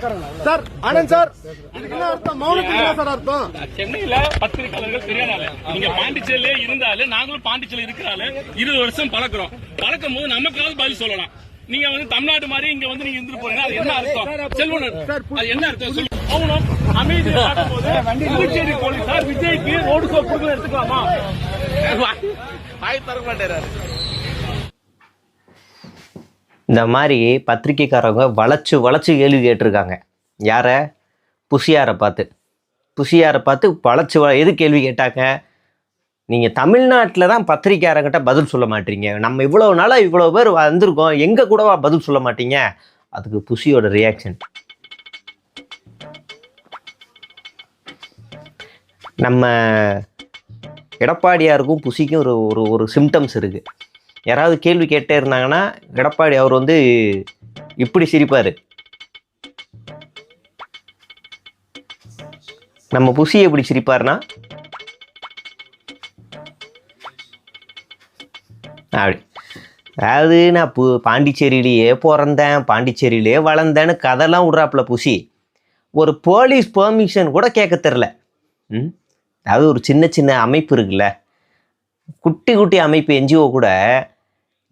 Sir Anand sir. இதுக்கு என்ன அர்த்தம்? மௌனத்துக்கு என்ன சார் அர்த்தம்? சென்னையில பத்திரிகையாளர்கள் தெரியாத ஆளு நீங்க பாண்டிச்சேரியிலே இருந்தாலும் நாங்களும் பாண்டிச்சேரியில இருக்கிறாள் இருபது வருஷம் பழக்கிறோம். பழக்கும் போது நமக்காவது பதில் சொல்லலாம். நீங்க வந்து தமிழ்நாடு மாதிரி இங்க வந்து நீங்க இருந்துட்டு போறீங்க. அது என்ன அர்த்தம்? செல்வனர் அது என்ன அர்த்தம்? சொல்லு மௌனம் அமைதி பார்க்கும்போது புதுச்சேரி போலீசார் விஜய்க்கு ரோடு கொடுக்கல எடுத்துக்கலாமா? வாய் தர மாட்டேறாரு. இந்த மாதிரி பத்திரிக்கைக்காரவங்க வளைச்சு வளைச்சு கேள்வி கேட்டிருக்காங்க. யாரை? புசியாரை பார்த்து. புசியாரை பார்த்து வளைச்சு வ- எது கேள்வி கேட்டாங்க? நீங்கள் தமிழ்நாட்டில் தான் பத்திரிக்கையாரங்கிட்ட பதில் சொல்ல மாட்டீங்க. நம்ம இவ்வளோ நாளாக இவ்வளோ பேர் வந்திருக்கோம். எங்கே கூடவா பதில் சொல்ல மாட்டீங்க? அதுக்கு புசியோட ரியாக்ஷன் நம்ம எடப்பாடியாருக்கும் புசிக்கும் ஒரு ஒரு ஒரு சிம்டம்ஸ் இருக்குது யாராவது கேள்வி கேட்டே இருந்தாங்கன்னா எடப்பாடி அவர் வந்து இப்படி சிரிப்பார். நம்ம புசி எப்படி சிரிப்பார்னா அப்படி. அதாவது நான் பு பாண்டிச்சேரியிலேயே பிறந்தேன் பாண்டிச்சேரியிலே வளர்ந்தேன்னு கதைலாம் விட்றாப்புல புசி. ஒரு போலீஸ் பெர்மிஷன் கூட கேட்க தெரில ம்? அதாவது ஒரு சின்ன சின்ன அமைப்பு இருக்குல்ல. குட்டி குட்டி அமைப்பு என்ஜிஓ கூட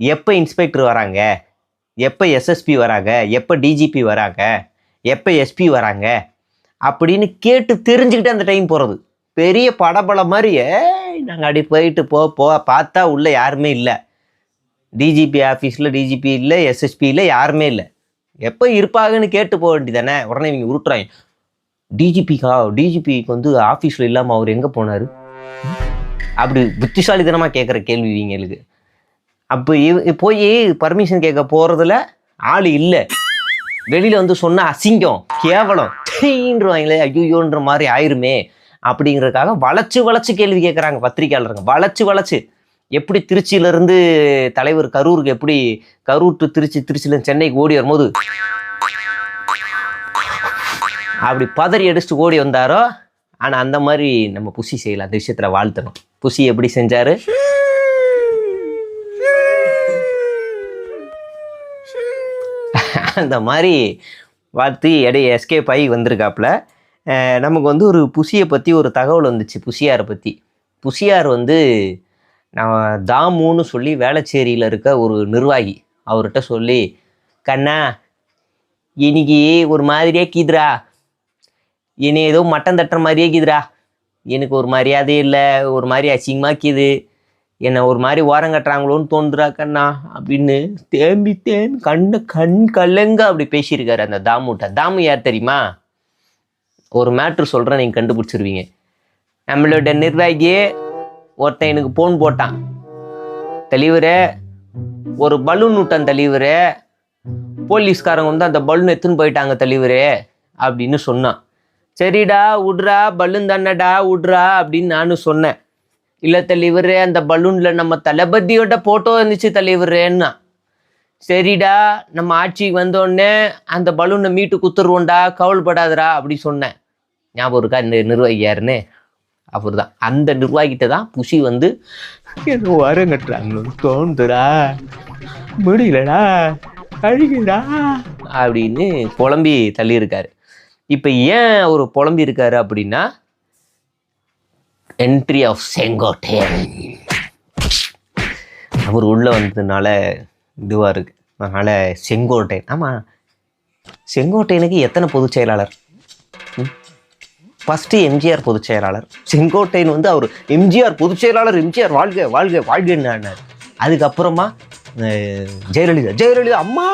எப்போ இன்ஸ்பெக்டர் வராங்க? எப்போ எஸ்எஸ்பி வராங்க? எப்போ டிஜிபி வராங்க? எப்போ எஸ்பி வராங்க? அப்படின்னு கேட்டு தெரிஞ்சுக்கிட்டு அந்த டைம் போகிறது பெரிய படபல மாதிரி நாங்கள் அப்படி போயிட்டு போ போ பார்த்தா உள்ளே யாருமே இல்லை. டிஜிபி ஆஃபீஸில் டிஜிபி இல்லை எஸ்எஸ்பி இல்லை யாருமே இல்லை. எப்போ இருப்பாங்கன்னு கேட்டு போக வேண்டியதானே உடனே இவங்க உருட்டுறாங்க. டிஜிபிக்கா டிஜிபிக்கு வந்து ஆஃபீஸில் இல்லாமல் அவர் எங்கே போனார்? அப்படி புத்திசாலித்தனமாக கேட்குற கேள்வி இவங்களுக்கு. அப்போ இவ போய் பர்மிஷன் கேட்க போகிறதுல ஆள் இல்லை. வெளியில் வந்து சொன்னால் அசிங்கம் கேவலம் டீன்றவாங்களே ஐயோன்ற மாதிரி ஆயிருமே அப்படிங்கிறதுக்காக வளைச்சு வளைச்சு கேள்வி கேட்குறாங்க பத்திரிகையாளருங்க வளைச்சு வளைச்சு. எப்படி திருச்சியிலேருந்து தலைவர் கரூருக்கு எப்படி கரூர் டு திருச்சி திருச்சியில் சென்னைக்கு ஓடி வரும்போது அப்படி பதறி அடிச்சுட்டு ஓடி வந்தாரோ? ஆனால் அந்த மாதிரி நம்ம புசி செய்யலாம் அந்த விஷயத்தில் வாழ்த்தணும். புசி எப்படி செஞ்சாரு? அந்த மாதிரி வாழ்த்து இடைய எஸ்கேப் ஆகி வந்திருக்காப்புல. நமக்கு வந்து ஒரு புசியை பற்றி ஒரு தகவல் வந்துச்சு புசியாரை பற்றி புசியார் வந்து நான் தாமுன்னு சொல்லி வேளச்சேரியில் இருக்க ஒரு நிர்வாகி. அவர்கிட்ட சொல்லி கண்ணா இன்னைக்கு ஒரு மாதிரியே கீதுரா என்னை ஏதோ மட்டம் தட்டுற மாதிரியே கீதுரா எனக்கு ஒரு மரியாதை இல்லை ஒரு மாதிரி அசிங்கமாக கீது. என்னை ஒரு மாதிரி ஓரங்கட்டுறாங்களோன்னு தோன்றுறா கண்ணா அப்படின்னு தேம்பி தேம்பி கண்ணு கண் கலங்க அப்படி பேசியிருக்காரு அந்த தாமுட்ட. தாமு யார் தெரியுமா? ஒரு மேட்ரு சொல்கிறேன் நீங்கள் கண்டுபிடிச்சிருவீங்க. நம்மளோட நிர்வாகியே ஒருத்தன் எனக்கு ஃபோன் போட்டான். தலைவரே ஒரு பலூன் விட்டான் தலைவரே போலீஸ்காரங்க வந்து அந்த பலூன் எடுத்துன்னு போயிட்டாங்க தலைவரே அப்படின்னு சொன்னான். சரிடா விட்றா பலூன் தானடா விட்றா அப்படின்னு நானும் சொன்னேன். இல்லை தலைவரே அந்த பலூனில் நம்ம தளபதியோட ஃபோட்டோ இருந்துச்சு தலைவரேன்னா. சரிடா நம்ம ஆட்சிக்கு வந்தோடனே அந்த பலூனை மீட்டு குத்துருவோம்டா கவலைப்படாதடா அப்படி சொன்னேன். ஞாபகம் இருக்கா? இந்த நிர்வாகி யாருன்னு அவர் தான் அந்த நிர்வாகிட்ட தான் புஷி வந்து என்ன வரம் கட்டுறாங்கன்னு தோணுதுடா முடியலடா. அழுகுடா அப்படின்னு புலம்பி தள்ளியிருக்காரு. இப்போ ஏன் அவர் புலம்பி இருக்காரு அப்படின்னா என்ட்ரி ஆஃப் செங்கோட்டையன் அவர் உள்ளே வந்ததுனால இதுவாக இருக்கு. அதனால் செங்கோட்டையன் ஆமாம் செங்கோட்டையனுக்கு எத்தனை பொதுச் செயலாளர்? ஃபஸ்ட்டு எம்ஜிஆர் பொதுச் செயலாளர். செங்கோட்டையன் வந்து அவர் எம்ஜிஆர் பொதுச் செயலாளர் எம்ஜிஆர் வாழ்க வாழ்க வாழ்கன்னார். அதுக்கப்புறமா ஜெயலலிதா. ஜெயலலிதா அம்மா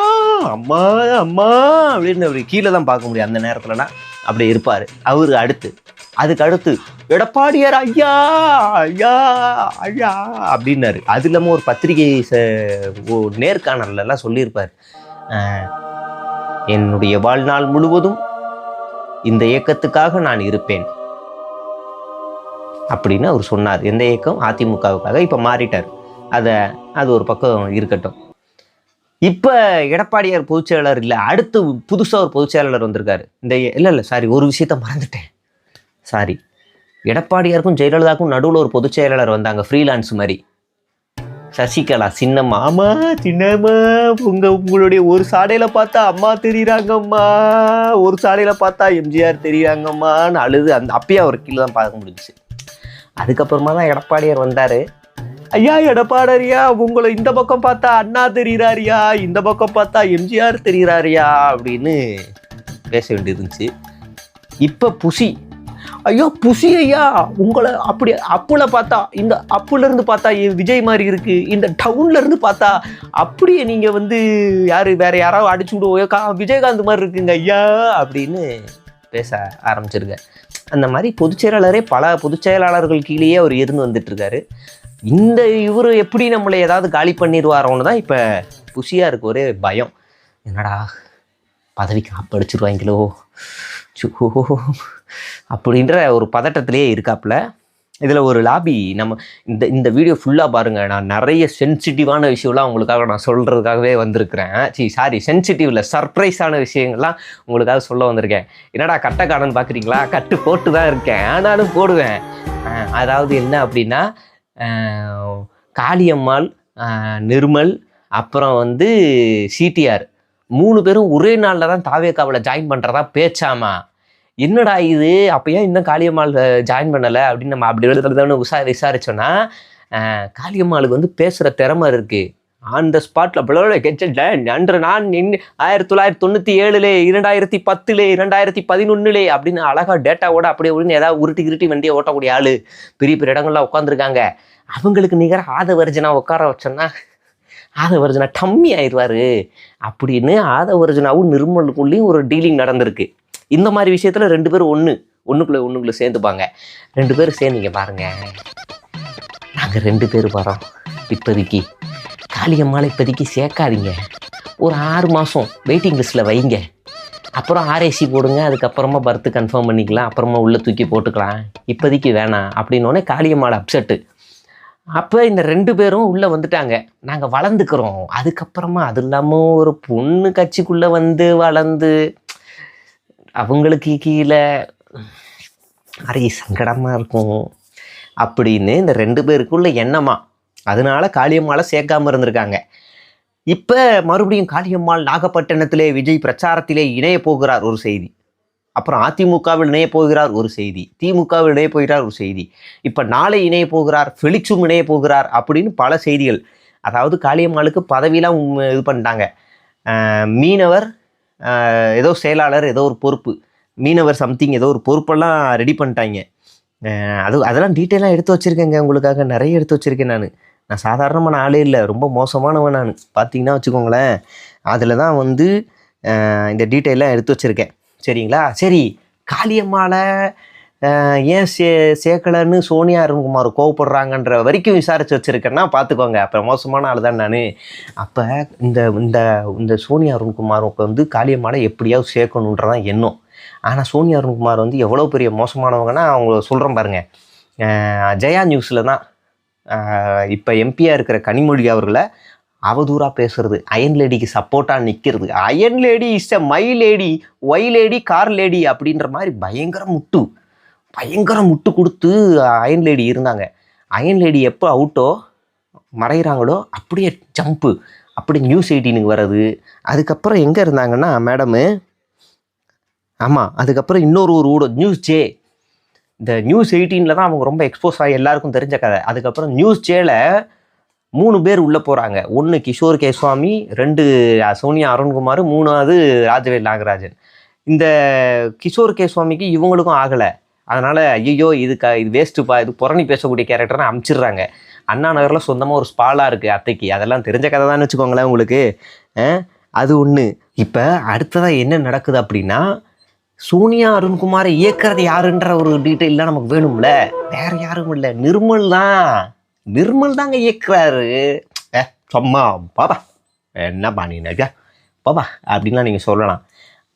அம்மா அம்மா அப்படின்னு அவர் கீழே தான் பார்க்க முடியும். அந்த நேரத்துலலாம் அப்படி இருப்பார். அவர் அடுத்து. அதுக்கு அடுத்து எடப்பாடியார் ஐயா ஐயா ஐயா அப்படின்னாரு. அது இல்லாமல் ஒரு பத்திரிகை ச- ஓ- சொல்லியிருப்பார். என்னுடைய வாழ்நாள் முழுவதும் இந்த இயக்கத்துக்காக நான் இருப்பேன் அப்படின்னு அவர் சொன்னார். எந்த இயக்கம்? அதிமுகவுக்காக. இப்போ மாறிட்டார். அதை அது ஒரு பக்கம் இருக்கட்டும். இப்போ எடப்பாடியார் பொதுச்செயலாளர் இல்லை அடுத்து புதுசாக ஒரு பொதுச்செயலாளர் வந்திருக்காரு. இந்த இல்லை இல்லை சாரி ஒரு விஷயத்த மறந்துட்டேன். சாரி எடப்பாடியாருக்கும் ஜெயலலிதாவுக்கும் நடுவில் ஒரு பொதுச் செயலாளர் வந்தாங்க ஃப்ரீலான்ஸ் மாதிரி. சசிகலா சின்னம்மா. அம்மா சின்னம்மா உங்க உங்களுடைய ஒரு சாடையில பார்த்தா அம்மா தெரியுறாங்கம்மா. ஒரு சாடையில பார்த்தா எம்ஜிஆர் தெரியுறாங்கம்மான்னு அழுது அந்த அப்பயே அவர் கீழே தான் பார்க்க முடிஞ்சுச்சு. அதுக்கப்புறமா தான் எடப்பாடியார் வந்தார். ஐயா எடப்பாடரியா உங்களை இந்த பக்கம் பார்த்தா அண்ணா தெரிகிறாரியா இந்த பக்கம் பார்த்தா எம்ஜிஆர் தெரியுறாரியா? அப்படின்னு பேச வேண்டியது இருந்துச்சு இப்போ புசி ஐயோ புசி ஐயா உங்களை அப்படி அப்புல பார்த்தா இந்த அப்புல இருந்து பார்த்தா விஜய் மாதிரி இருக்கு. இந்த டவுன்ல இருந்து பார்த்தா அப்படியே நீங்க வந்து யாரு வேற யாராவது அடிச்சு விடுவோம் கா விஜயகாந்த் மாதிரி இருக்குங்க ஐயா அப்படின்னு பேச ஆரம்பிச்சிருக்க அந்த மாதிரி பொதுச் செயலாளரே பல பொதுச் செயலாளர்கள் கீழேயே அவர் இருந்து வந்துட்டு இருக்காரு இந்த இவர் எப்படி நம்மளை ஏதாவது காலி பண்ணிடுவாரோன்னு தான் இப்போ புஷியாக இருக்க ஒரே பயம். என்னடா பதவிக்கு காப்படிச்சிருவாங்களோ? சோ அப்படின்ற ஒரு பதட்டத்திலேயே இருக்காப்புல. இதில் ஒரு லாபி நம்ம இந்த இந்த வீடியோ ஃபுல்லாக பாருங்கள் நான் நிறைய சென்சிட்டிவான விஷயம்லாம் உங்களுக்காக நான் சொல்கிறதுக்காகவே வந்திருக்கிறேன். சரி சாரி சென்சிட்டிவில் சர்ப்ரைஸான விஷயங்கள்லாம் உங்களுக்காக சொல்ல வந்திருக்கேன். என்னடா கட்டை பார்க்குறீங்களா கட்டு போட்டு தான் இருக்கேன். ஆனாலும் போடுவேன். அதாவது என்ன அப்படின்னா காளியம்மாள் நிர்மல் அப்புறம் வந்து சிடிஆர் மூணு பேரும் ஒரே நாளில் தான் தாவேக்காவில் ஜாயின் பண்ணுறதா பேச்சாமா? என்னடா இது? அப்போ ஏன் இன்னும் காளியம்மாள் ஜாயின் பண்ணலை? அப்படின்னு நம்ம அப்படி எழுதுறதுன்னு விசா விசாரிச்சோன்னா காளியம்மாளுக்கு வந்து பேசுகிற திறமை இருக்குது ஆன் த ஸ்பாட்டில் பிள்ளை கெச்சல அன்று நான் நின்று ஆயிரத்தி தொள்ளாயிரத்தி தொண்ணூற்றி ஏழுலே இரண்டாயிரத்தி பத்துலே இரண்டாயிரத்தி பதினொன்னுலே அப்படின்னு அழகாக டேட்டாவோட அப்படியே அப்படின்னு ஏதாவது உருட்டி கிருட்டி வண்டியை ஓட்டக்கூடிய ஆள். பெரிய பெரிய இடங்கள்லாம் உட்காந்துருக்காங்க அவங்களுக்கு நிகராக ஆதவர்ஜனா உட்கார வச்சோன்னா ஆதவர்ஜனா டம்மி ஆயிடுவார். அப்படின்னு ஆதவர்ஜனாவும் நிர்மலுக்குள்ளேயும் ஒரு டீலிங் நடந்திருக்கு. இந்த மாதிரி விஷயத்தில் ரெண்டு பேரும் ஒன்று ஒன்றுக்குள்ளே ஒன்றுக்குள்ளே சேர்ந்துப்பாங்க. ரெண்டு பேரும் சேர்ந்தீங்க பாருங்கள் நாங்கள் ரெண்டு பேர் வரோம். இப்போதைக்கு. காளியம்மாலை இப்போதைக்கு சேர்க்காதீங்க. ஒரு ஆறு மாதம் வெயிட்டிங் லிஸ்ட்டில் வைங்க. அப்புறம் ஆர்ஏசி போடுங்க அதுக்கப்புறமா பர்த்து கன்ஃபார்ம் பண்ணிக்கலாம் அப்புறமா உள்ளே தூக்கி போட்டுக்கலாம். இப்போதைக்கு வேணாம். அப்படின்னோடனே காளியம்மாள் அப்செட்டு அப்போ இந்த ரெண்டு பேரும் உள்ளே வந்துட்டாங்க. நாங்கள் வளர்ந்துக்கிறோம். அதுக்கப்புறமா அது இல்லாமல் ஒரு பொண்ணு கட்சிக்குள்ளே வந்து வளர்ந்து அவங்களுக்கு கீழே நிறைய சங்கடமாக இருக்கும் அப்படின்னு இந்த ரெண்டு பேருக்குள்ள எண்ணமா. அதனால காளியம்மாளை சேர்க்காமல் இருந்திருக்காங்க. இப்போ மறுபடியும் காளியம்மாள் நாகப்பட்டினத்திலே விஜய் பிரச்சாரத்திலே இணைய போகிறார் ஒரு செய்தி. அப்புறம் அதிமுகவில் இணைய போகிறார் ஒரு செய்தி. திமுகவில் இணைய போகிறார் ஒரு செய்தி. இப்போ நாளை இணைய போகிறார் ஃபெலிக்ஸும் இணைய போகிறார் அப்படின்னு பல செய்திகள். அதாவது காளியம்மாளுக்கு பதவியெலாம் இது பண்ணிட்டாங்க. மீனவர் ஏதோ செயலாளர் ஏதோ ஒரு பொறுப்பு. மீனவர் சம்திங் ஏதோ ஒரு பொறுப்பெல்லாம் ரெடி பண்ணிட்டாங்க. அது அதெல்லாம் டீட்டெயிலாக எடுத்து வச்சுருக்கேங்க உங்களுக்காக. நிறைய எடுத்து வச்சுருக்கேன் நான். நான் சாதாரணமான ஆளே இல்லை. ரொம்ப மோசமானவன் நான். பார்த்தீங்கன்னா வச்சுக்கோங்களேன். அதில் தான் வந்து இந்த டீட்டெயிலாம் எடுத்து வச்சுருக்கேன். சரிங்களா? சரி. காளியம்மாவில் ஏன் சே சேர்க்கலன்னு சோனியா அருண்குமார் கோவப்படுறாங்கன்ற வரைக்கும் விசாரித்து வச்சுருக்கேன்னா பார்த்துக்கோங்க அப்போ மோசமான ஆள் தான் நான். அப்போ இந்த இந்த இந்த சோனியா அருண்குமாருக்கு வந்து காளியம்மாவை எப்படியாவது சேர்க்கணுன்றதான் எண்ணம். ஆனால் சோனியா அருண்குமார் வந்து எவ்வளோ பெரிய மோசமானவங்கன்னா அவங்க சொல்கிறேன் பாருங்கள் ஜெயா நியூஸில் தான் இப்போ எம்பியாக இருக்கிற கனிமொழி அவர்களை அவதூறாக பேசுறது. அயன் லேடிக்கு சப்போர்ட்டாக நிற்கிறது iron lady is a my lady why lady car lady அப்படின்ற மாதிரி பயங்கர முட்டு. பயங்கர முட்டு கொடுத்து அயன் லேடி இருந்தாங்க. அயன் லேடி எப்போ அவுட்டோ மறைகிறாங்களோ அப்படியே ஜம்ப்பு அப்படி நியூஸ் எயிட்டீனுக்கு வர்றது. அதுக்கப்புறம் எங்கே இருந்தாங்கன்னா மேடமு ஆமாம் அதுக்கப்புறம் இன்னொரு ஒரு ஊடகம் நியூஸ் ஜே இந்த நியூஸ் எயிட்டீனில் தான் அவங்க ரொம்ப எக்ஸ்போஸ் ஆகி எல்லாருக்கும் தெரிஞ்ச கதை. அதுக்கப்புறம் நியூஸ் ஜேல மூணு பேர் உள்ளே போகிறாங்க ஒன்று கிஷோர் கேஸ்வாமி ரெண்டு சோனியா அருண்குமார் மூணாவது ராஜவேல் நாகராஜன். இந்த கிஷோர் கேஸ்வாமிக்கு இவங்களுக்கும் ஆகலை. அதனால் ஐயோ இது க இது வேஸ்ட்டுப்பா இது புறணி பேசக்கூடிய கேரக்டர்னு அமுச்சிடுறாங்க. அண்ணா நகரில் சொந்தமாக ஒரு ஸ்பாலாக இருக்குது அத்தைக்கு. அதெல்லாம் தெரிஞ்ச கதை தான் வச்சுக்கோங்களேன் உங்களுக்கு. அது ஒன்று இப்போ அடுத்ததாக என்ன நடக்குது அப்படின்னா சோனியா அருண்குமாரை இயக்கிறது யாருன்ற ஒரு டீட்டெயிலாம் நமக்கு வேணும்ல. வேற யாரும் இல்லை. நிர்மல் தான். நிர்மல் தாங்க இயக்குறாரு. ஏ சும்மா பாபா என்ன பண்ணினாக்கா பாபா அப்படின்லாம் நீங்கள் சொல்லலாம்.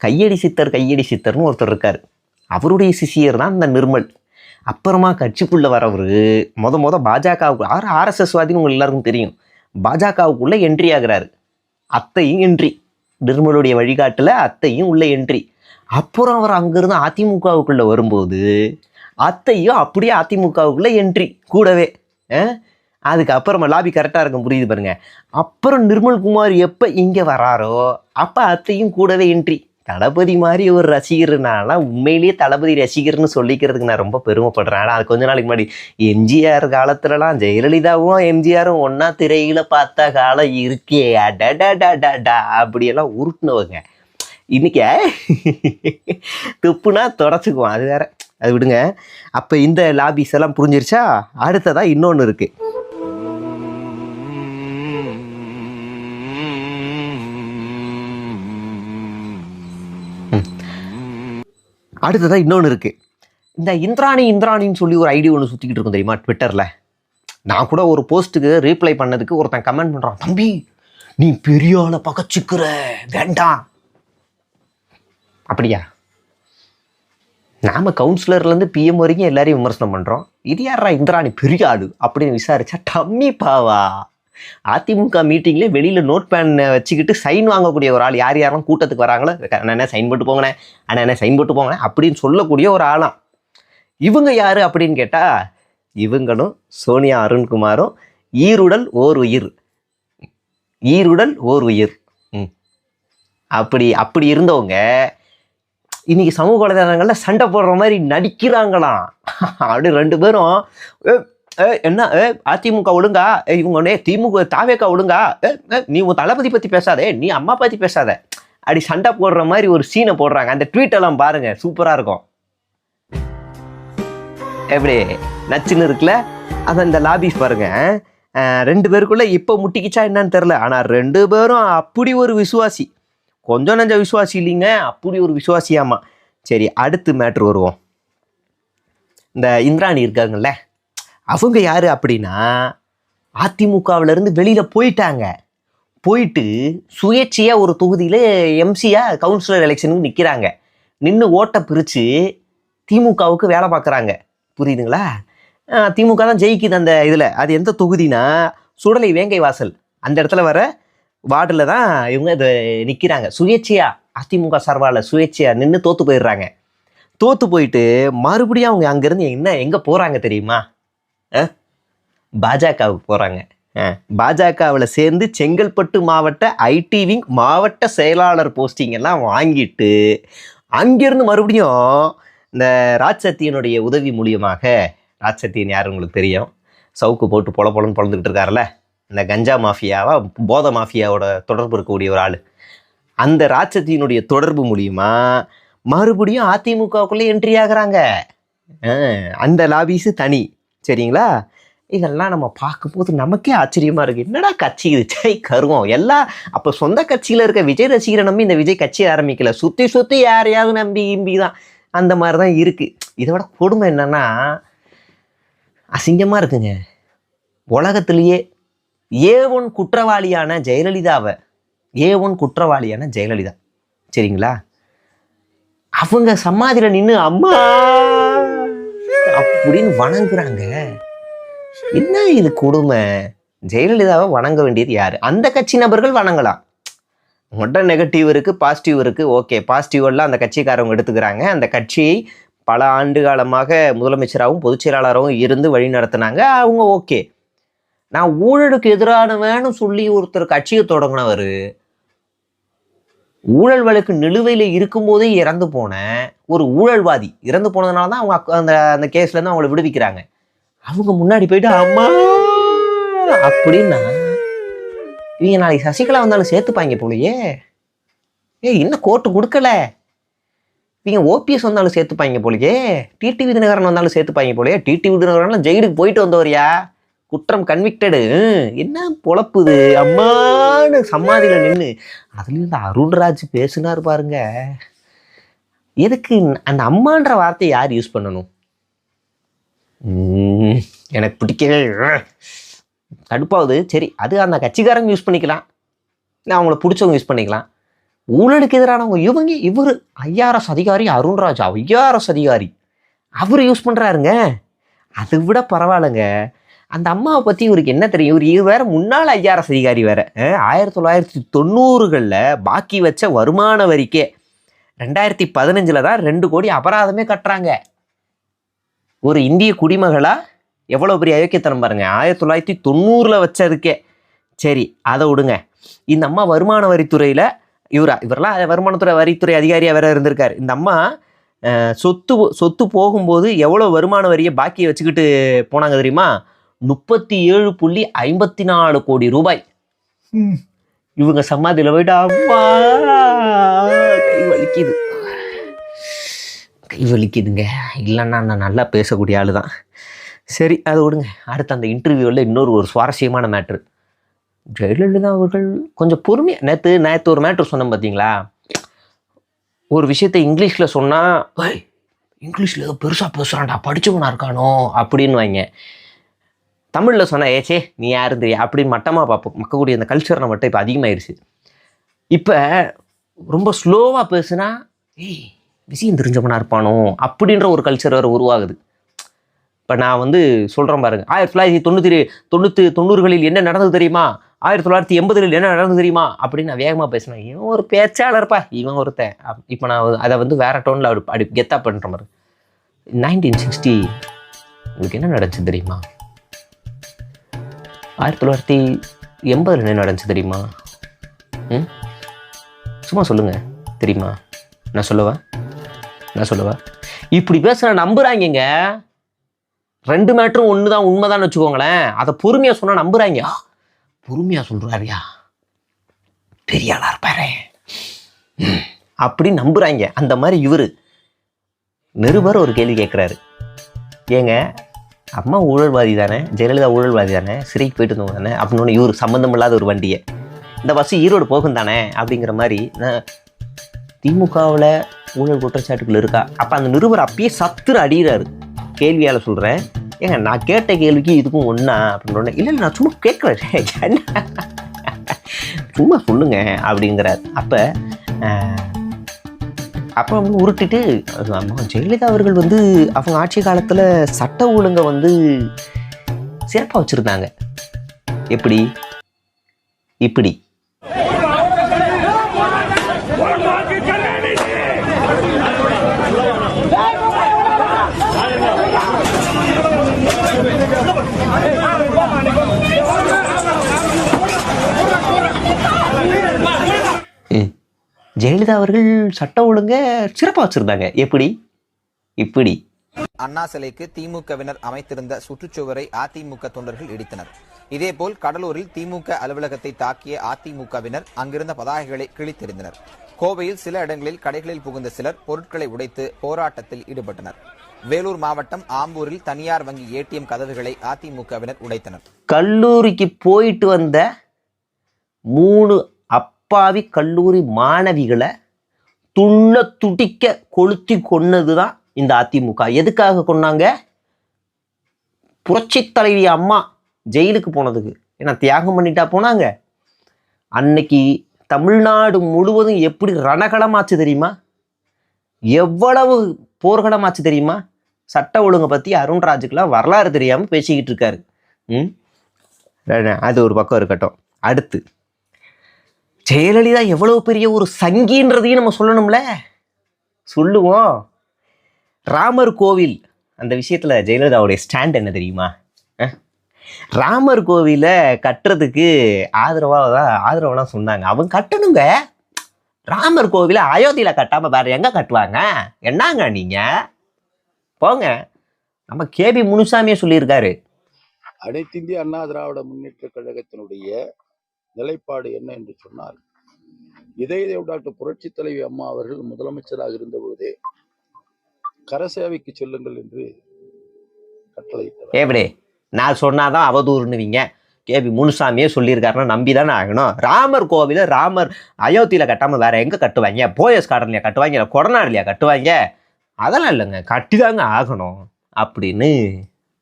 கையடி சித்தர் கையடி சித்தர்னு ஒருத்தர் இருக்கார். அவருடைய சிஷியர் தான் இந்த நிர்மல். அப்புறமா கட்சிக்குள்ளே வரவர் முத முத பாஜகவுக்கு ஆர் ஆர்எஸ்எஸ் வாதின்னு உங்களுக்கு எல்லாருக்கும் தெரியும். பாஜகவுக்குள்ளே என்ட்ரி ஆகுறாரு. அத்தையும் என்ட்ரி நிர்மலுடைய வழிகாட்டில் அத்தையும் உள்ளே என்ட்ரி அப்புறம் அவர் அங்கேருந்து அதிமுகவுக்குள்ளே வரும்போது அத்தையும் அப்படியே அதிமுகவுக்குள்ளே என்ட்ரி கூடவே அஹ், அதுக்கப்புறமா லாபி கரெக்டாக இருக்கும். புரியுது பாருங்கள் அப்புறம் நிர்மல் குமார் எப்போ இங்கே வராரோ அப்போ அத்தையும் கூடவே என்ட்ரி தளபதி மாதிரி ஒரு ரசிகர் நான்லாம் உண்மையிலேயே தளபதி ரசிகர்னு சொல்லிக்கிறதுக்கு நான் ரொம்ப பெருமைப்படுறேன். ஆனால் அது கொஞ்ச நாளைக்கு முன்னாடி எம்ஜிஆர் காலத்துலலாம் ஜெயலலிதாவும் எம்ஜிஆரும் ஒன்றா திரையில் பார்த்த காலம் இருக்கே. அடடடடடா அப்படியெல்லாம் உருட்டுனவங்க. இன்னைக்கு துப்புனா தொடச்சிக்குவோம். அது வேற. அது விடுங்க. அப்போ இந்த லாபிஸ் எல்லாம் புரிஞ்சிருச்சா? அடுத்ததாக இன்னொன்று இருக்குது அடுத்ததாக இன்னொன்று இருக்குது இந்த இந்திராணி இந்திராணின்னு சொல்லி ஒரு ஐடி ஒன்று சுற்றிக்கிட்டு இருக்கும் தெரியுமா? ட்விட்டரில் நான் கூட ஒரு போஸ்ட்டுக்கு ரீப்ளை பண்ணதுக்கு ஒருத்தன் கமெண்ட் பண்ணுறான் தம்பி நீ பெரிய ஆளை பகச்சிக்கிற. வேண்டாம். அப்படியா? நாம் கவுன்சிலர்லேருந்து பிஎம் வரைக்கும் எல்லாரையும் விமர்சனம் பண்ணுறோம் இது யாரா இந்திராணி? பெரிய ஆளு. அப்படின்னு விசாரிச்சா டம்மி பாவா. அதிமுக மீட்டிங்லேயே வெளியில் நோட் பேன் வச்சுக்கிட்டு சைன் வாங்கக்கூடிய ஒரு ஆள் யார் யாரெல்லாம் கூட்டத்துக்கு வராங்களோ அண்ணா சைன் போட்டு போங்கண்ணே. அண்ணா சைன் போட்டு போங்கண்ணே அப்படின்னு சொல்லக்கூடிய ஒரு ஆளாம். இவங்க யார் அப்படின்னு கேட்டால் இவங்களும் சோனியா அருண்குமாரும் ஈருடல் ஓர் உயிர். ஈருடல் ஓர் உயிர். ம். அப்படி அப்படி இருந்தவங்க இன்னைக்கு சமூக வலைதளங்களில் சண்டை போடுற மாதிரி நடிக்கிறாங்களாம். அப்படி ரெண்டு பேரும் என்ன? ஏ, அதிமுக ஒழுங்கா? இவங்க திமுக தாவேக்கா ஒழுங்கா? ஏ, நீ உன் தளபதி பற்றி பேசாதே நீ அம்மா பற்றி பேசாத. அப்படி சண்டை போடுற மாதிரி ஒரு சீனை போடுறாங்க. அந்த ட்வீட் எல்லாம் பாருங்க சூப்பராக இருக்கும். எப்படி? நச்சுன்னு இருக்குல்ல? அதான் இந்த லாபிஸ் பாருங்க. ரெண்டு பேருக்குள்ள இப்போ முட்டிக்கிச்சா என்னன்னு தெரில ஆனால் ரெண்டு பேரும் அப்படி ஒரு விசுவாசி. கொஞ்சம் நஞ்ச விசுவாசி இல்லைங்க அப்படி ஒரு விசுவாசியாமா. சரி அடுத்து மேட்ரு வருவோம். இந்த இந்திராணி இருக்காங்கல்ல? அவங்க யார் அப்படின்னா அதிமுகவிலேருந்து வெளியில் போயிட்டாங்க. போயிட்டு சுயேட்சையாக ஒரு தொகுதியில் எம்சியாக கவுன்சிலர் எலெக்ஷனுக்கு நிற்கிறாங்க நின்று ஓட்டை பிரித்து திமுகவுக்கு வேலை பார்க்குறாங்க. புரியுதுங்களா? திமுக தான் ஜெயிக்குது அந்த இதில். அது எந்த தொகுதினா சுடலை வேங்கை வாசல். அந்த இடத்துல வர வார்டில் தான் இவங்க இது நிற்கிறாங்க சுயேட்சையா அதிமுக சார்பால் சுயேட்சையாக நின்று தோற்று போயிடுறாங்க. தோற்று போயிட்டு மறுபடியும் அவங்க அங்கேருந்து என்ன எங்கே போகிறாங்க தெரியுமா? பாஜகவுக்கு போகிறாங்க பாஜகவில் சேர்ந்து செங்கல்பட்டு மாவட்ட ஐடி விங் மாவட்ட செயலாளர் போஸ்டிங் எல்லாம் வாங்கிட்டு அங்கிருந்து மறுபடியும் இந்த ராஜ்சத்தியனுடைய உதவி மூலியமாக ராஜ்சத்தியன் யார் உங்களுக்கு தெரியும்? சவுக்கு போட்டு பொல பொலன்னு பொழந்துக்கிட்டு இருக்காருல்ல? இந்த கஞ்சா மாஃபியாவா போத மாஃபியாவோட தொடர்பு இருக்கக்கூடிய ஒரு ஆள். அந்த ராட்சத்தியினுடைய தொடர்பு மூலியமா மறுபடியும் அதிமுகவுக்குள்ளே என்ட்ரி ஆகுறாங்க. அந்த லாபிஸு தனி. சரிங்களா? இதெல்லாம் நம்ம பார்க்கும்போது நமக்கே ஆச்சரியமா இருக்கு. என்னடா கட்சி இது? சை கருவம் எல்லாம் அப்போ சொந்த கட்சியில் இருக்க விஜய் ரசிகரை நம்பி இந்த விஜய் கட்சி ஆரம்பிக்கல. சுற்றி சுற்றி யாரையாவது நம்பி இம்பி தான். அந்த மாதிரி தான் இருக்கு இதோட கொடுமை என்னன்னா அசிங்கமாக இருக்குங்க. உலகத்திலேயே ஏ ஒன் குற்றவாளியான ஜெயலலிதாவை ஏ ஒன் குற்றவாளியான ஜெயலலிதா. சரிங்களா? அவங்க சமாதியில் நின்று அம்மா! அப்படின்னு வணங்குறாங்க. என்ன இது கொடுமை? ஜெயலலிதாவை வணங்க வேண்டியது யாரு? அந்த கட்சி நபர்கள் வணங்கலாம். உங்கள்கிட்ட நெகட்டிவ் இருக்கு பாசிட்டிவ் இருக்கு ஓகே பாசிட்டிவ் எல்லாம் அந்த கட்சிக்காரவங்க எடுத்துக்கிறாங்க. அந்த கட்சியை பல ஆண்டு காலமாக முதலமைச்சராகவும் பொதுச் செயலாளராகவும் இருந்து வழி நடத்தினாங்க. அவங்க ஓகே நான் ஊழலுக்கு எதிரானவன்னு சொல்லி ஒருத்தர் கட்சியை தொடங்கினவர் ஊழல் வழக்கு நிலுவையில் இருக்கும்போதே இறந்து போன ஒரு ஊழல்வாதி. இறந்து போனதுனால தான் அவங்க அந்த அந்த கேஸ்லேருந்து அவங்கள விடுவிக்கிறாங்க. அவங்க முன்னாடி போயிட்டு அம்மா! அப்படின்னா இவங்க நாளைக்கு சசிகலா வந்தாலும் சேர்த்துப்பாங்க போலயே. ஏய் இன்னும் கோர்ட்டு கொடுக்கல? இவங்க ஓபிஎஸ் வந்தாலும் சேர்த்துப்பாங்க போலயே. டிடி விதிநகரன் வந்தாலும் சேர்த்துப்பாங்க போலயே. டிடி விதிநகரன்லாம் ஜெயிலுக்கு போயிட்டு வந்தவரியா? குற்றம் கன்விக்டடு என்ன பொழப்புது? அம்மான்னு சமாதியில் நின்று அதுலேயும் இந்த பேசுனார் பாருங்க. எதுக்கு அந்த அம்மான்ற வார்த்தையை யார் யூஸ் பண்ணணும்? எனக்கு பிடிக்கவே கடுப்பாவது சரி அது அந்த கட்சிக்காரங்க யூஸ் பண்ணிக்கலாம். இல்லை அவங்கள பிடிச்சவங்க யூஸ் பண்ணிக்கலாம். ஊழலுக்கு எதிரானவங்க இவங்க இவர். ஐஆர்எஸ் அதிகாரி அருண்ராஜ் ஐஆர்எஸ் அதிகாரி. அவர் யூஸ் பண்ணுறாருங்க அதை விட பரவாயில்லைங்க. அந்த அம்மாவை பற்றி இவருக்கு என்ன தெரியும்? இவர் இவர் வேற முன்னாள் ஐஆர்எஸ் அதிகாரி வேற. ஆயிரத்தி தொள்ளாயிரத்தி தொண்ணூறுகளில் பாக்கி வச்ச வருமான வரிக்கே ரெண்டாயிரத்தி பதினஞ்சில் தான் ரெண்டு கோடி அபராதமே கட்டுறாங்க. ஒரு இந்திய குடிமகளாக எவ்வளோ பெரிய அயோக்கியத்தனம் பாருங்க. ஆயிரத்தி தொள்ளாயிரத்தி தொண்ணூறில் வச்சதுக்கே. சரி அதை விடுங்க. இந்த அம்மா வருமான வரித்துறையில் இவரா இவரெல்லாம் வருமானத்துறை வரித்துறை அதிகாரியாக வேற இருந்திருக்காரு. இந்த அம்மா சொத்து சொத்து போகும்போது எவ்வளோ வருமான வரியை பாக்கியை வச்சுக்கிட்டு போனாங்க தெரியுமா? முப்பத்தி ஏழு புள்ளி ஐம்பத்தி நாலு கோடி ரூபாய். இவங்க சமாதியில் போயிட்டு அம்மா கை வலிக்குது. கை வலிக்குதுங்க. இல்லைன்னா நான் நல்லா பேசக்கூடிய ஆள் தான் சரி அதை விடுங்க. அடுத்து அந்த இன்டர்வியூவில் இன்னொரு ஒரு சுவாரஸ்யமான மேட்ரு ஜெயலலிதா அவர்கள் கொஞ்சம் பொறுமையாக நேற்று நேற்று ஒரு மேட்ரு சொன்னேன் பார்த்தீங்களா ஒரு விஷயத்தை இங்கிலீஷில் சொன்னால் இங்கிலீஷில் ஏதோ பெருசாக பேசுகிறான்டா படிச்சவனா இருக்கானோ? அப்படின்னு வைங்க. தமிழில் சொன்னால் ஏச்சே நீ யாரும் தெரியா அப்படின்னு மட்டமாக பார்ப்போம். மக்கக்கூடிய அந்த கல்ச்சர் மட்டும் இப்போ அதிகமாயிருச்சு. இப்போ ரொம்ப ஸ்லோவாக பேசுனா ஏய் விஷயம் தெரிஞ்சவனா இருப்பானோ? அப்படின்ற ஒரு கல்ச்சர் வேறு உருவாகுது. இப்போ நான் வந்து சொல்கிறேன் பாருங்க. ஆயிரத்தி தொள்ளாயிரத்தி தொண்ணூற்றி தொண்ணூற்றி தொண்ணூறுகளில் என்ன நடந்தது தெரியுமா? ஆயிரத்தி தொள்ளாயிரத்தி எண்பதுகளில் என்ன நடந்தது தெரியுமா? அப்படின்னு நான் வேகமாக பேசினேன் இவன் ஒரு பேச்சாளர்ப்பா இவன் ஒருத்தன். இப்போ நான் அதை வந்து வேறு டோனில் அப்படி அப்படி கெத்தா பண்ணுற மாதிரி நைன்டீன் சிக்ஸ்டி உங்களுக்கு என்ன நடந்துச்சு தெரியுமா? ஆயிரத்தி தொள்ளாயிரத்தி எண்பதில் என்ன நடந்துச்சு தெரியுமா? ம்? சும்மா சொல்லுங்கள் தெரியுமா? நான் சொல்லவா? நான் சொல்லவா? இப்படி பேசுகிற நம்புகிறாங்கங்க ரெண்டு மேட்டரும் ஒன்று தான் உண்மைதான்னு வச்சுக்கோங்களேன். அதை பொறுமையாக சொன்னால் நம்புகிறாங்க பொறுமையாக சொல்கிறாரியா பெரிய ஆளா இருப்பாரு. நம்புகிறாங்க அந்த மாதிரி இவர். நிருபர் ஒரு கேள்வி கேட்குறாரு ஏங்க அம்மா ஊழல்வாதி தானே? ஜெயலலிதா ஊழல்வாதி தானே? சிறைக்கு போயிட்டு இருந்தவங்க தானே? அப்படின்னு இவர் சம்மந்தம் இல்லாத ஒரு வண்டியை. இந்த பஸ் ஈரோடு போகும் தானே? அப்படிங்கிற மாதிரி நான் திமுகவில் ஊழல் குற்றச்சாட்டுகள் இருக்கா? அப்போ அந்த நிருபர் அப்பயே சத்துரு அடிகிறாரு கேள்வியால் சொல்கிறேன் ஏங்க நான் கேட்ட கேள்விக்கு இதுக்கும் ஒன்றா அப்படின்னு இல்லை இல்லை நான் சும்மா கேட்குறேன். சும்மா சொல்லுங்க அப்படிங்கிறார். அப்போ அப்போ வந்து உருட்டிட்டு அது அம்மா ஜெயலலிதா அவர்கள் வந்து அவங்க ஆட்சி காலத்தில் சட்ட ஒழுங்கை வந்து சிறப்பாக வச்சுருந்தாங்க. எப்படி? இப்படி ம். ஜெயலலிதா அவர்கள் சட்ட ஒழுங்கை சிறப்பாக வச்சுருந்தாங்க. எப்படி? இப்படி. அண்ணா சிலைக்கு திமுகவினர் அமைத்திருந்த சுற்றுச்சுவரை அதிமுக தொண்டர்கள் இடித்தனர். இதேபோல் கடலூரில் திமுக அலுவலகத்தை தாக்கிய அதிமுகவினர் அங்கிருந்த பதாகைகளை கிழித்தெறிந்தனர். கோவையில் சில இடங்களில் கடைகளில் புகுந்த சிலர் பொருட்களை உடைத்து போராட்டத்தில் ஈடுபட்டனர். வேலூர் மாவட்டம் ஆம்பூரில் தனியார் வங்கி ஏடிஎம் கதவுகளை அதிமுகவினர் உடைத்தனர். கல்லூரிக்கு போயிட்டு வந்த மூணு அப்பாவி கல்லூரி மாணவிகளை துள்ள துடிக்க கொளுத்தி கொன்னது தான் இந்த அதிமுக. எதுக்காக கொன்னாங்க? புரட்சித் தலைவி அம்மா ஜெயிலுக்கு போனதுக்கு. ஏன்னா தியாகம் பண்ணிட்டா போனாங்க. அன்னைக்கு தமிழ்நாடு முழுவதும் எப்படி ரணகளமாச்சு தெரியுமா? எவ்வளவு போர்களமாச்சு தெரியுமா? சட்ட ஒழுங்கை பற்றி அருண்ராஜுக்கெலாம் வரலாறு தெரியாமல் பேசிக்கிட்டு இருக்காரு. ம்? அது ஒரு பக்கம் இருக்கட்டும். அடுத்து. ஜெயலலிதா எவ்வளவு பெரிய ஒரு சங்கின்றதையும் நம்ம சொல்லணும்ல? சொல்லுவோம். ராமர் கோவில் அந்த விஷயத்தில் ஜெயலலிதாவுடைய ஸ்டாண்ட் என்ன தெரியுமா? ராமர் கோவிலை கட்டுறதுக்கு ஆதரவாக தான் ஆதரவெல்லாம் சொன்னாங்க. அவங்க கட்டணுங்க. ராமர் கோவிலை அயோத்தியில் கட்டாமல் வேற எங்கே கட்டுவாங்க? என்னங்க நீங்கள் போங்க. நம்ம கேபி முனுசாமியே சொல்லியிருக்காரு. அனைத்து இந்திய அண்ணா திராவிட முன்னேற்ற கழகத்தினுடைய நிலைப்பாடு என்ன என்று சொன்னார் இதய டாக்டர் புரட்சி தலைவி அம்மா அவர்கள் முதலமைச்சராக இருந்தபோதே கரசேவைக்கு செல்லுங்கள் என்று கட்டளையிட்டார் எப்படி நான் சொன்னாதான் அவதூறுனுவீங்க கேபி முனுசாமியே சொல்லியிருக்காருன்னா நம்பி தானே ஆகணும். ராமர் கோவிலை ராமர் அயோத்தியில் கட்டாமல் வேற எங்கே கட்டுவாங்க? போயஸ் கார்டன்லையா கட்டுவாங்க? இல்லை கொடநாடுலையா கட்டுவாங்க? அதெல்லாம் இல்லைங்க. கட்டிதாங்க ஆகணும் அப்படின்னு.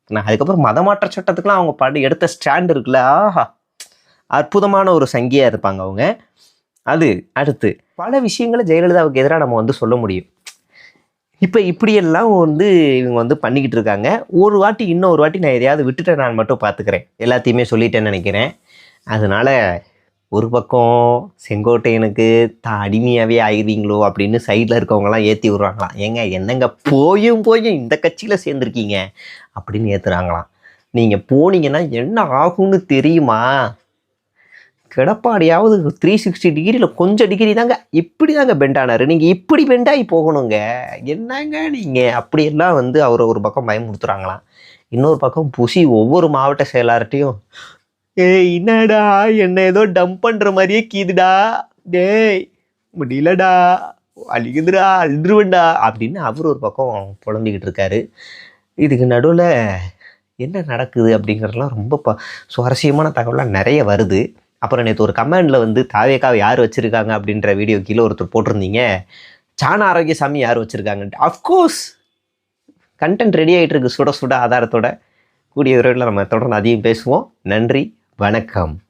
நான் அதுக்கப்புறம் மதமாற்ற சட்டத்துக்குலாம் அவங்க பாட்டு எடுத்த ஸ்டாண்ட் இருக்குல்ல ஆஹா. அற்புதமான ஒரு சங்கியாக இருப்பாங்க அவங்க. அது அடுத்து பல விஷயங்களை ஜெயலலிதாவுக்கு எதிராக நம்ம வந்து சொல்ல முடியும். இப்போ இப்படியெல்லாம் வந்து இவங்க வந்து பண்ணிக்கிட்டு இருக்காங்க. ஒரு வாட்டி இன்னொரு வாட்டி நான் எதையாவது விட்டுட்டேன் நான் மட்டும் பார்த்துக்கிறேன் எல்லாத்தையுமே சொல்லிட்டேன்னு நினைக்கிறேன். அதனால் ஒரு பக்கம் செங்கோட்டையனுக்கு தான் அடிமையாகவே ஆயிடுவீங்களோ அப்படின்னு சைடில் இருக்கவங்களாம் ஏற்றி விடுறாங்களாம். ஏங்க என்னங்க போயும் போயும் இந்த கட்சியில் சேர்ந்துருக்கீங்க? அப்படின்னு ஏற்றுறாங்களாம் நீங்கள் போனீங்கன்னா என்ன ஆகும்னு தெரியுமா? கிடப்பாடியாவது த்ரீ சிக்ஸ்டி டிகிரியில் கொஞ்சம் டிகிரி தாங்க. இப்படி தாங்க பெண்ட் ஆனார். நீங்கள் இப்படி பெண்டாகி போகணுங்க. என்னங்க நீங்கள் அப்படியெல்லாம் வந்து அவரை ஒரு பக்கம் பயமுறுத்துறாங்களாம். இன்னொரு பக்கம் புசி ஒவ்வொரு மாவட்ட செயலாளர்கிட்டையும் ஏய் என்னடா? என்ன ஏதோ டம்ப் பண்ணுற மாதிரியே கீதுடா. டேய் முடியலடா. அழிக்குதுடா. அழுதுருவண்டா அப்படின்னு அவர் ஒரு பக்கம் புலம்பிக்கிட்டு இருக்காரு. இதுக்கு நடுவில் என்ன நடக்குது அப்படிங்கிறதுலாம் ரொம்ப ப சுவாரஸ்யமான தகவலாம் நிறைய வருது. அப்புறம் நேற்று ஒரு கமெண்டில் வந்து தாவேக்காவை யார் வச்சுருக்காங்க அப்படின்ற வீடியோ கீழே ஒருத்தர் போட்டிருந்தீங்க. சாண ஆரோக்கியசாமி யார் வச்சுருக்காங்கன்ட்டு. அஃப்கோர்ஸ் கண்டென்ட் ரெடி ஆகிட்டு இருக்கு சுட சுட ஆதாரத்தோட. கூடிய விரைவில் நம்ம தொடர்ந்து அதிகம் பேசுவோம். நன்றி வணக்கம்.